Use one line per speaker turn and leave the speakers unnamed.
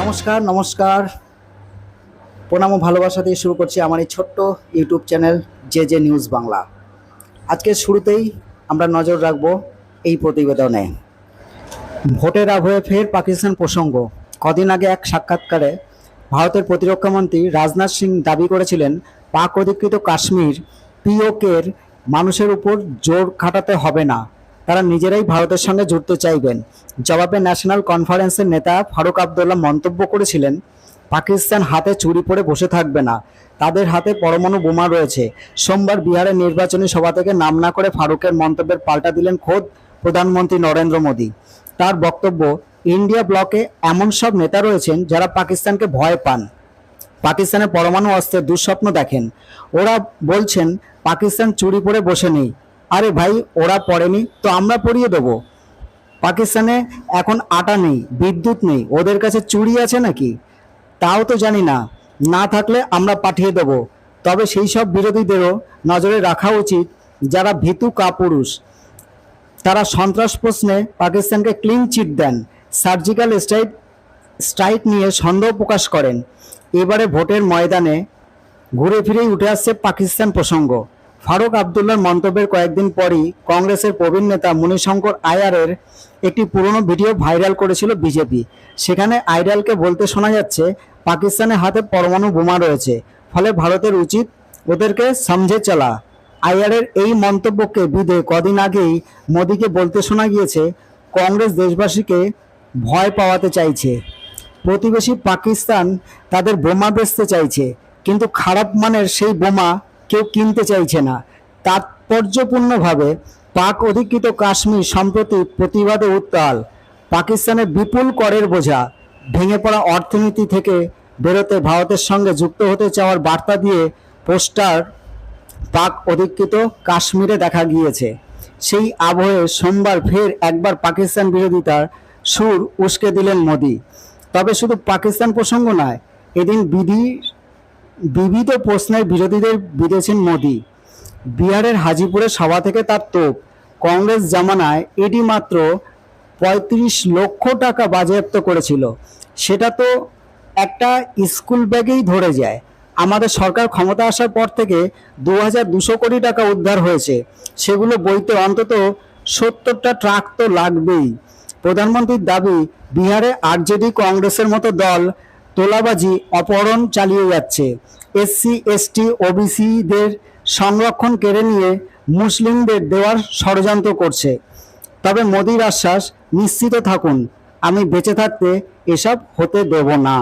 নমস্কার নমস্কার। প্রণাম ভালোবাসা দিয়ে শুরু করছি আমার এই ছোট্ট YouTube channel J J news Bangla. আজকে শুরুতেই আমরা নজর রাখব এই প্রতিবেদনে। ভোটের আবহে ফের পাকিস্তান প্রসঙ্গ। কদিন আগে এক সাক্ষাৎকারে ভারতের প্রতিরক্ষামন্ত্রী রাজনাথ সিং দাবি করেছিলেন, পাক অধিকৃত কাশ্মীর পিওকের মানুষের উপর জোর খাটাতে হবে না। তারা নিজেরাই ভারতের সঙ্গে জুড়তে চাইবেন। জবাবে ন্যাশনাল কনফারেন্সের নেতা ফারুক আবদুল্লাহ মন্তব্য করেছিলেন, পাকিস্তান হাতে চুরি পড়ে বসে থাকবে না। তাদের হাতে পরমাণু বোমা রয়েছে। সোমবার বিহারের নির্বাচনী সভা থেকে নাম না করে ফারুকের মন্তব্যের পাল্টা দিলেন খোদ প্রধানমন্ত্রী নরেন্দ্র মোদী। তার বক্তব্য, ইন্ডিয়া ব্লকে এমন সব নেতা রয়েছেন যারা পাকিস্তানকে ভয় পান। পাকিস্তানের পরমাণু অস্ত্রের দুঃস্বপ্ন দেখেন। ওরা বলছেন, পাকিস্তান চুরি পড়ে বসে নেই। আরে ভাই, ওরা পড়েনি, তো আমরা পড়িয়ে দেবো। পাকিস্তানে এখন আটা নেই, বিদ্যুৎ নেই, ওদের কাছে চুরি আছে নাকি? তাও তো জানি না না থাকলে আমরা পাঠিয়ে দেব। তবে সেই সব বিরোধীদেরও নজরে রাখা উচিত, যারা ভীতু কাপুরুষ। তারা সন্ত্রাস প্রশ্নে পাকিস্তানকে ক্লিন চিট দেন। সার্জিক্যাল স্ট্রাইক স্ট্রাইক নিয়ে সন্দেহ প্রকাশ করেন। এবারে ভোটের ময়দানে ঘুরে ফিরেই উঠে আসছে পাকিস্তান প্রসঙ্গ। ফারুক আবদুল্লার মন্তব্যের কয়েকদিন পরই কংগ্রেসের প্রবীণ নেতা মণিশঙ্কর আয়ারের একটি পুরনো ভিডিও ভাইরাল করেছিল বিজেপি। সেখানে আইডালকে বলতে শোনা যাচ্ছে, পাকিস্তানের হাতে পরমাণু বোমা রয়েছে, ফলে ভারতের উচিত ওদেরকে সমঝে চলা। আইয়ারের এই মন্তব্যকে বিধে কদিন আগেই মোদীকে বলতে শোনা গিয়েছে, কংগ্রেস দেশবাসীকে ভয় পাওয়াতে চাইছে। প্রতিবেশী পাকিস্তান তাদের বোমা বেচতে চাইছে, কিন্তু খারাপ মানের সেই বোমা কেউ কিনতে চাইছে না। তাৎপর্যপূর্ণভাবে পাক অধিকৃত কাশ্মীর সম্প্রতি প্রতিবাদে উত্তাল। পাকিস্তানের বিপুল করের বোঝা, ভেঙে পড়া অর্থনীতি থেকে বেরোতে ভারতের সঙ্গে যুক্ত হতে চাওয়ার বার্তা দিয়ে পোস্টার পাক অধিকৃত কাশ্মীরে দেখা গিয়েছে। সেই আবহে সোমবার ফের একবার পাকিস্তান বিরোধিতার সুর উস্কে দিলেন মোদি। তবে শুধু পাকিস্তান প্রসঙ্গ নয়, এদিন বিধি বিবিধ প্রশ্নের বিরোধীদের বিঁধেছেন মোদি। বিহারের হাজিপুরে সভা থেকে তার তোপ। কংগ্রেস জামানায় এটি মাত্র পঁয়ত্রিশ লক্ষ টাকা বাজেয়াপ্ত করেছিল। সেটা তো একটা স্কুল ব্যাগেই ধরে যায়। আমাদের সরকার ক্ষমতা আসার পর থেকে দু হাজার দুশো কোটি টাকা উদ্ধার হয়েছে। সেগুলো বইতে অন্তত সত্তরটা ট্রাক তো লাগবেই। প্রধানমন্ত্রীর দাবি, বিহারে আরজেডি কংগ্রেসের মতো দল তোলাবাজি অপহরণ চালিয়ে যাচ্ছে। এসসি, এসটি, ওবিসিদের সংরক্ষণ কেড়ে নিয়ে মুসলিমদের দেওয়ার ষড়যন্ত্র করছে। তবে মোদির আশ্বাস, নিশ্চিত থাকুন, আমি বেঁচে থাকতে এসব হতে দেব না।